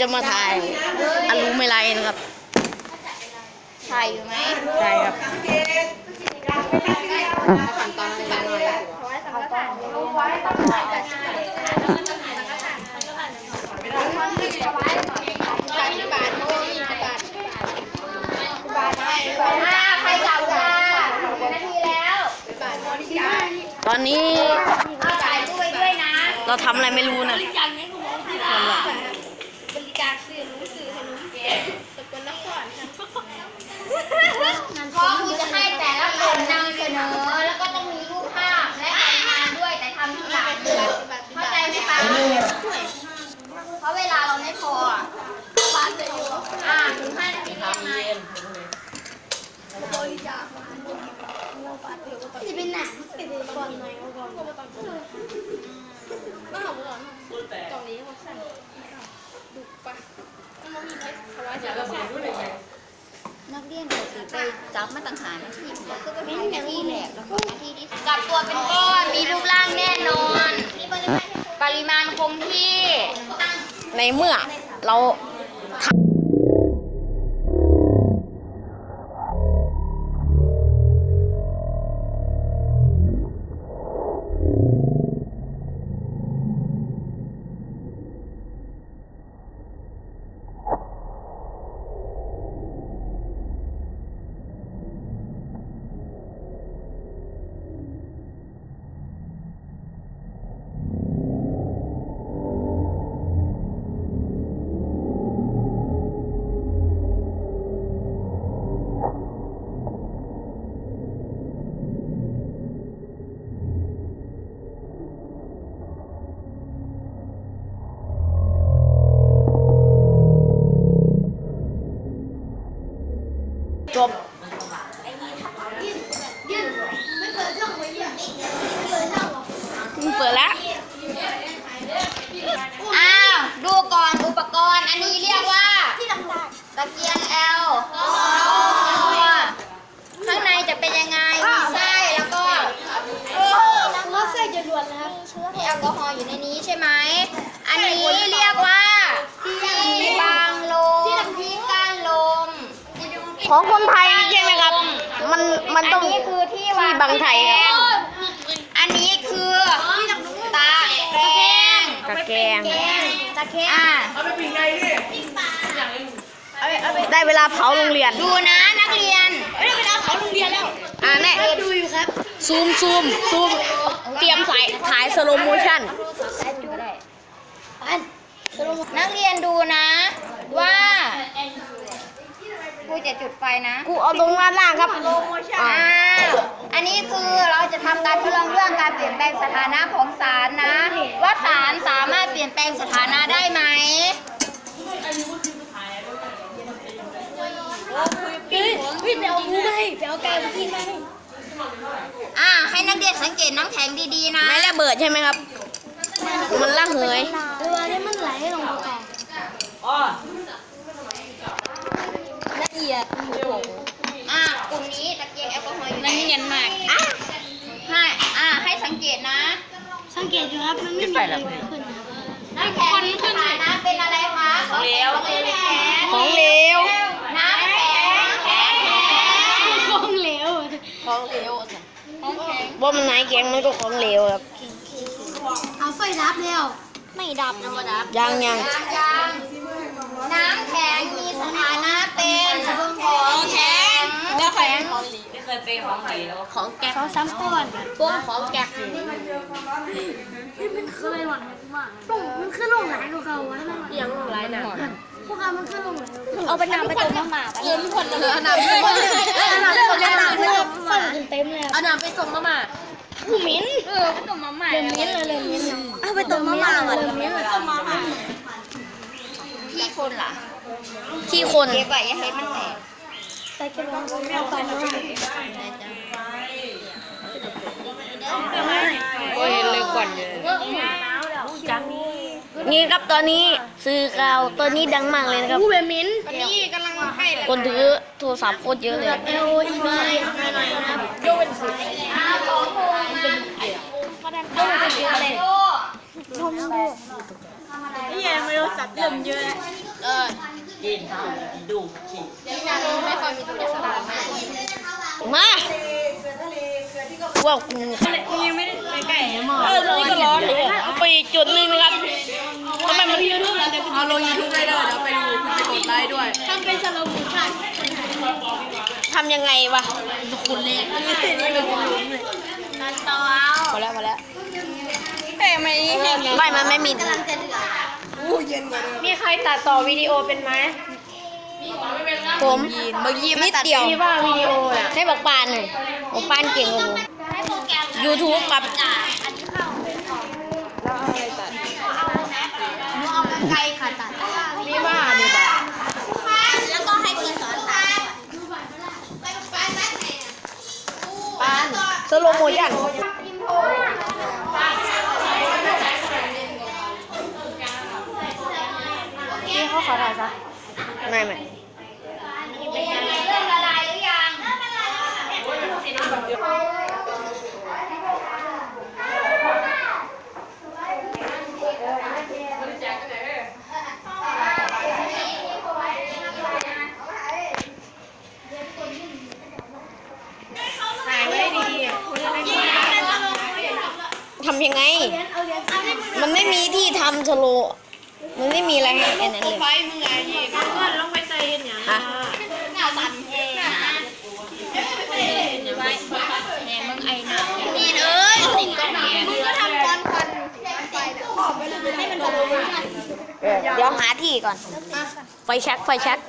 จะมาถ่ายอลูไม่ไรนะครับ ถ่ายอยู่ไหมใช่ครับขั้นตอนการหน่อยใครเก่าจ้านาทีแล้วตอนนี้เอาถ่ายด้วยด้วยนะเราทำอะไรไม่รู้นะ บริการสื่อรู้สื่อให้รู้แกสกลนครค่ะเพราะคุณจะให้แต่ละคนนำเสนอ แล้วก็ต้องมีรูปภาพและรายงานด้วยแต่ทำที่หลังเข้าใจไหมคะเพราะ เวลาเราไม่พออะอ่าถึงห้านาทีเรียกนายจะเป็นหนังเป็นก่อนหน่อยก่อนตรงนี้มันสั่นนักเรียนปกติไปจับมาต่างหากนะที่ก็คือเป็นหน้าที่แหลกแล้วก็หน้าที่ที่จับตัวเป็นก้อนมีรูปร่างแน่นอน ปริมาณคงที่ ในเมื่อเรา เปิดแล้วอ้าว ดูก่อนอุปกรณ์ อันนี้เรียกว่าตะเกียงแอลข้างในจะเป็นยังไง มีไส้แล้วก็รถไฟจะด่วนนะครับมีแอลกอฮอล์อยู่ในนี้ใช่ไหม อันนี้เรียกว่าที่บังลมที่กั้นลม ของคนไทยใช่ไหมครับ มันมันต้องอันนี้คือที่วางที่บังไทยครับ อันนี้คือตาแกรง ตะแกรง ตะแกรงอ่าได้เวลาเผาโรงเรียน ดูนะนักเรียนเอ้ยเวลาเขาโรงเรียนแล้วอ่าแน่ดูอยู่ครับ ซูมซูมซูม เตรียมสายถ่ายสโลโมชั่นนักเรียนดูนะ ว่าครูจะจุดไฟนะ กูเอาตรงด้านล่างครับอ่าอันนี้คือเราจะทำการทดลองเรื่องการเปลี่ยนแปลงสถานะของสารนะ ว่าสารสามารถเป ลี่ยนแปลงสถานะได้ไหมพี่พี่ไปเอาหมูมาให้ไปเอาไก่มากินมาให้อ่าให้นักเรียนสังเกตน้ำแข็งดีๆนะไม่ระเบิดใช่ไหมครับ มันระเหยตัวนี้มันไหลลงไปก่อนละเอียดอ่ากลุ่มนี้ตะเกียงแอลกอฮอล์อยู่ในเนียนมากอะให้อ่าให้สังเกตนะ สังเกตดูครับมันไม่มีอะไรขึ้นนะ ครับน้ำแข็งมีสถานะเป็นอะไรคะของเหลวของเหลวของเหลวน้ำแข็งแข็งของเหลวของเหลวของแข็งว่ามันไหนแกงมันก็ของเหลวครับเอาไฟดับแล้วไม่ดับนะว่าดับยังยังยางยางน้ำแข็งมีสถานะเป็นของแข็งแล้วแข็ง ป็นของแกงสองสามก้อนพวกของแกงมันเคยหวั่นมากลงมันขึ้นลงหลายกว่าเก่าวะมันยังไรนะพวกเรามันขึ้นลงหลายเอาไปนำไปต้มน้ำหมาไปเออมีคนเหลือหนำไม่คนเอาหนำไปส่งมาม่าฟังขึ้นเต็มเลยเอาหนำไปส่งมาม่าผู้มิ้นเออไปต้มน้ำหมาเริ่มมิ้นเลยเริ่มมิ้นเอาไปต้มมาม่าก่อนเริ่มมิ้นเลยพี่คนล่ะที่คนเก็บไว้ให้มันแตก ใส่กระดองเอาไปมาโอ้ยเลยก่อนนี่ครับตอนนี้สื่อข่าวตอนนี้ดังมากเลยนะครับผู้เป็นมิ้นตอนนี้กำลังให้เลยคนถือโทรศัพท์โคตรเยอะเลยเอลอีไยนะครับอ้าวของโมงมาโดนจะเยอะเลยโยนมดูนี่ยังไม่รู้จับเริ่มเยอะแล้วนเลิศ กินข้าวดูขี้ไม่ค่อยมีตัวสบายมากมาพวกกูเออตรงนี้ก็ร้อนเลยไปจุดหนึ่งนะครับทำไมมันเอาลงยูทูบได้เลยเดี๋ยวไปดูไปกดไลค์ด้วยทำเป็นสโลโมชั่นทำยังไงวะคุณเล็กนี่เป็นตัดต่อพอแล้วพอแล้วเอ้ยไม่ไม่มันไม่มีกำลังจะเดือด ย็นกว่าเดิมมีใครตัดต่อวิดีโอเป็นไหมผมยีนเมื่อกี้นิดเดียวว่าวิดีโออะให้บอกปานหน่อยบอกปานเก่งกว่าผมให้โปรแกรม YouTube กับจ่าอันนี้เข้าแล้วเอาอะไรตัดหนูเอากรรไกรค่ะตัดนี่ว่านี่บ่าแล้วก็ให้พี่สอนตัดปานสโลโมชั่นพี่เขาขอถ่ายซะ ไม่ไม่เริ่มละลายหรือยังไว้ดีทำยังไง มันไม่มีที่ทำสโล มันไม่มีอะไรให้แค่นั้นเลยๆไฟมึงไงยีนเพื่อนลงไปใส่เห็นอย่างอะหน้าสั่นเองนะแหมมึงไอ้หนามีเอ้ยติดกล้องมึงก็ทำควันควันไฟให้มันสโลว์โมชั่นเดี๋ยวหาที่ก่อน ไฟแช็กไฟแช็กเ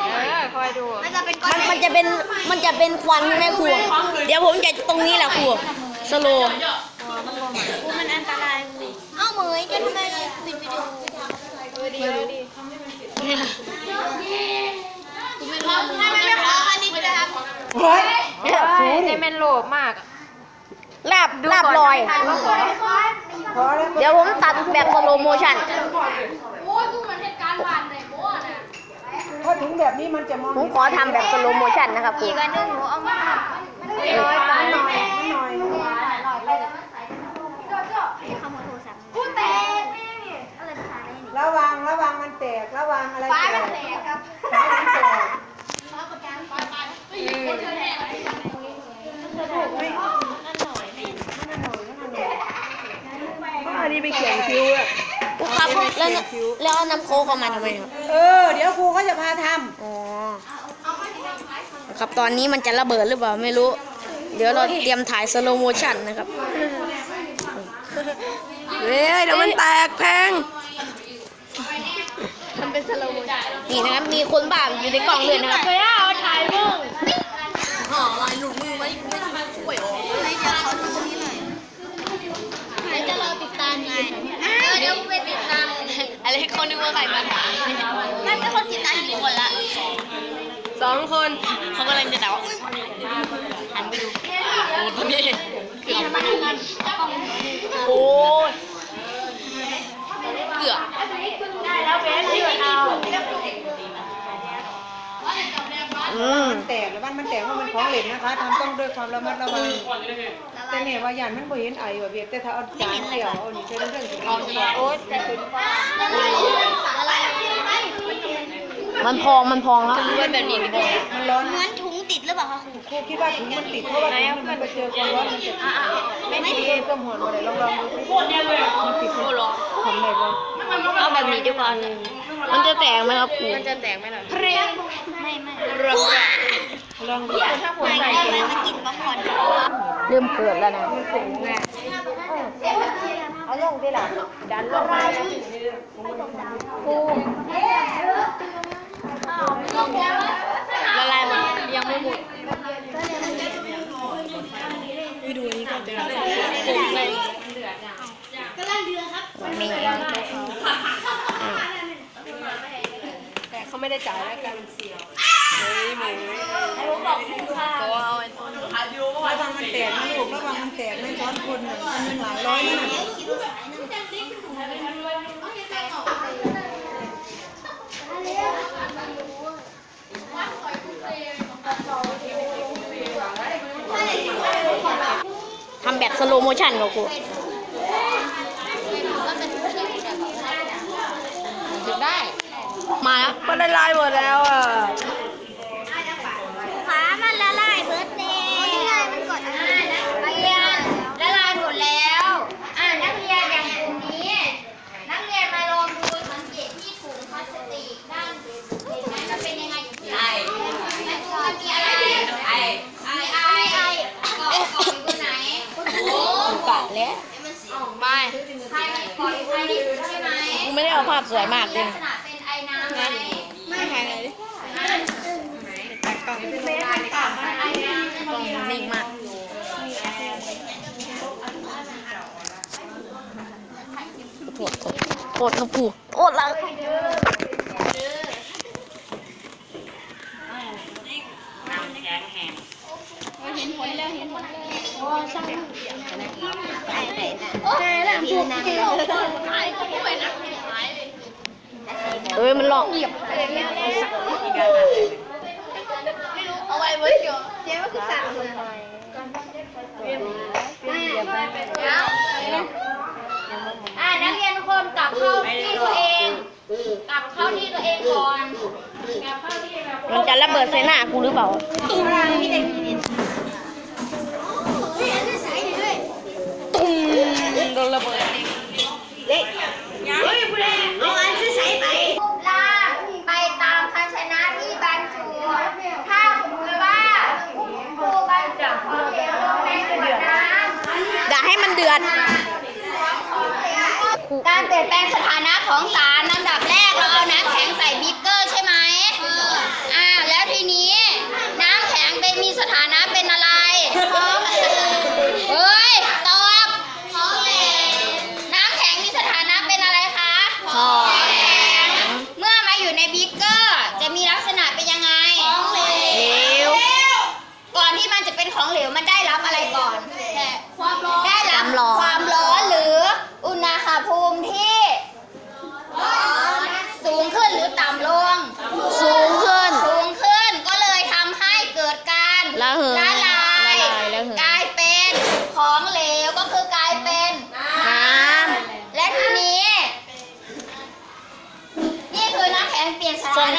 ออคอยดูมันจะเป็นก้อมันนมันจะเป็นมันจะเป็นควันใช่ไหมครู เดี๋ยวผมจะตรงนี้แหละครู สโล มันอันตรายเอ้าเหมยจะทำไมปิดวิดีโอ ดีดีให้มันไม่พออันนี้จะทำเฮ้ยในเมนโลบมากลาบลาบลอย เดี๋ยวผมตัดแบบสโลโมชั่นถ้าถึงแบบนี้มันจะมองผมขอทำแบบสโลโมชั่นนะครับครูอีกอันหนึงหนูเอามาทำน้อยไป ระวังระวังมันแตก ระวังอะไรฟ้าแตมันกแตกครับฟ้ามันแตกอันนี้ไปเขียนคิ้วอะครูครับแล้วแล้วเอาน้ำโค้กเอามาทำไมครับเออ เดี๋ยวครูเขาจะพาทอ๋อครับตอนนี้มันจะระเบิดหรือเปล่าไม่รู้ เดี๋ยวเราเตรียมถ่ายสโลโมชั่นนะครับเฮ้ยเดี๋ยวมันแตกแพง นี่นะครับ มีคนบ้าอยู่ในกล่องเลยนะครับไหนจะรอติดตามไงเดี๋ยวกูไปติดตามอะไรคนนึกว่าใครมาถ่ายมันเป็นคนติดตามกี่คนละสองคนเขากำลังจะด่าว่าอุ๊ยหันไปดูโอ้ตัวนี้เกือบโอ้ยเกือบ มำมันแตกแล้วมันมันแตกว่าะมันของเหลวนะคะทำต้องด้วยความระมัดระวังแต่เนี่ยว่าย่างมันบ่เห็นไอ้ว่าเวียดแต่ถ้าเอาจานเกี่ยวเอานี่ใช้เรื่องถึงเอาจะโอ๊ยมันพองมันพองแล้วมันแบบนี้พองมันร้อนเหมือนถุงติดหรือเปล่าคะครูครูคิดว่าถุงมันติดเพราะว่าถุงมันไปเจอความร้อนมันจะไม่ติดเองก็หมดเลยลองลองดูสิมันติดมันทำไงบ้างเอาแบบนี้ดีกว่ามันจะแตกไหมครับครูมันจะแตกไหมล่ะ ไม่ลองดูถ้าผมไม่ใส่เอาเลยมากินป๊อปคอร์นเริ่มเกิดแล้วนะเอาลงที่หลังดันลงมาละลายหมดยังไม่หมดดูดีกว่าเดิมีแต่เขาไม่ได้จ่ายแล้วกันเฮ้ย หมูระวังมันแตกนะลูกระวังมันแตกไม่ช้อนคนน่ะมันเป็นหลายร้อยนะทำแบบสโลโมชั่นเหรอครูก็เป็นถุงแบบได้มาแล้วมันละลายหมดแล้วอะ ขามันละลายเบิร์ดเดย์นี่ไงมันกดอ่านักเรียนละลายหมดแล้ว อ่านักเรียนอย่างกลุ่มนี้ นักเรียนมาลองดูสังเกตที่ถุงพลาสติกด้านเห็นไหมมันเป็นยังไงอยู่ที่ไหนมันมีอะไรไอไอไอไอเกาะเกาะอยู่ตรงไหนโอ้ กะแล้ว ไม่ใครเกาะอยู่ภายในถุงใช่ไหม กูไม่ได้เอาภาพ สวยมากเลลักษณะเป็นไอน้ำไหมไม่ใช่เลยกล้องนิ่งมากโทษโทษครับผู้โทษแล้วโอ้ยแล้วพี่นางเรา เอ้ยมันหลอกเอาไว้เบิร์ดเดี๋ยวเจ๊ว่าคือสั่งเลยอ่านักเรียนทุกคนกลับเข้าที่ตัวเอง กลับเข้าที่ตัวเองก่อนมันจะระเบิดใส่หน้ากูหรือเปล่าตุ้มโดนระเบิดเละลากไปตามภาชนะที่บรรจุ ถ้าสมมติว่าครูบรรจุของเหลวลงในขวดน้ำ ด่าให้มันเดือด การเปลี่ยนแปลงส ถา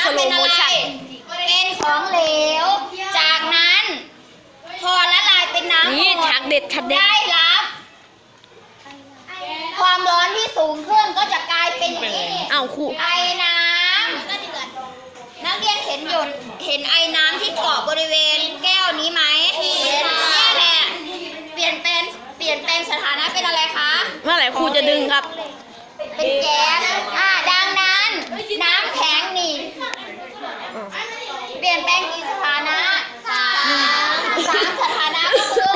สถานะเป็นอะไรเป็นของเหลว จากนั้น พอละลายเป็นน้ำำนี่หมดฉากเด็ดฉากเด็ด ได้รับ ความร้อนที่สูงขึ้นก็จะกลายเป็นอย่างนี้เอ้าครู ไอน้ำนักเรียนเห็นหยดเห็นไอน้ำที่เกาะบริเวณแก้วนี้ไหมเห็นนี่แหละเปลี่ยนเป็นเปลี่ยนแปลงสถานะเป็นอะไรคะ เมื่อไหร่ครูจะดึงครับ เป็นแก๊สอ่าดัง นั้นน้ำแข็งนี่ เปลี่ยนแปลงกี่สถานะสามสามสถานะก็คือ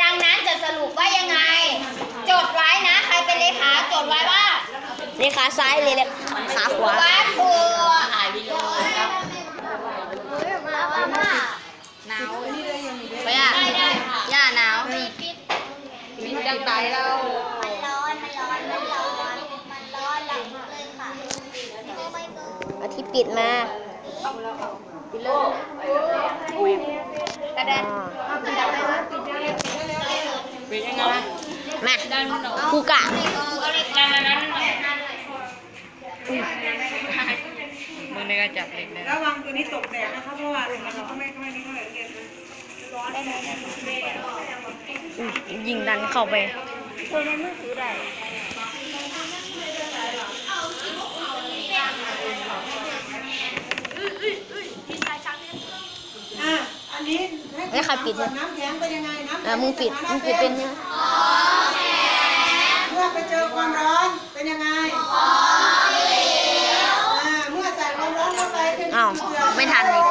ดังนั้นจะสรุปว่ายังไง จดไว้นะ ใครเป็นเลขาจดไว้ว่านี่ขาซ้ายเลยเลยขาขวาวัตถุถ่ายวิดีโอครับมาว่ามาหนาวไปอะย่าหนาวมีดังตายแล้ว มันร้อน มันร้อน มันร้อน มันร้อนหลังเลยค่ะ เอาทิตย์ปิดมากระเด็นป็นยังไงมาคูกะมึงในการจับเหล็กเลยระวังตัวนี้ตกแดดนะคะเพราะว่ามันก็ไม่ไม่นี่เท่าไหร่เรียนนะอุ๊ยยิงดันเข้าไปอะอันนี้ให้ แล้วใครปิดเนี่ยน้ำแข็งเป็นยังไงน้ำแข็อะมึงปิดมึงปิดเป็นเนี่ยเมื่อไปเจอความร้อนเป็นยังไงอ่าเมื่อใส่ความร้อนเข้าไปเป็นอ้าวไม่ทันอีก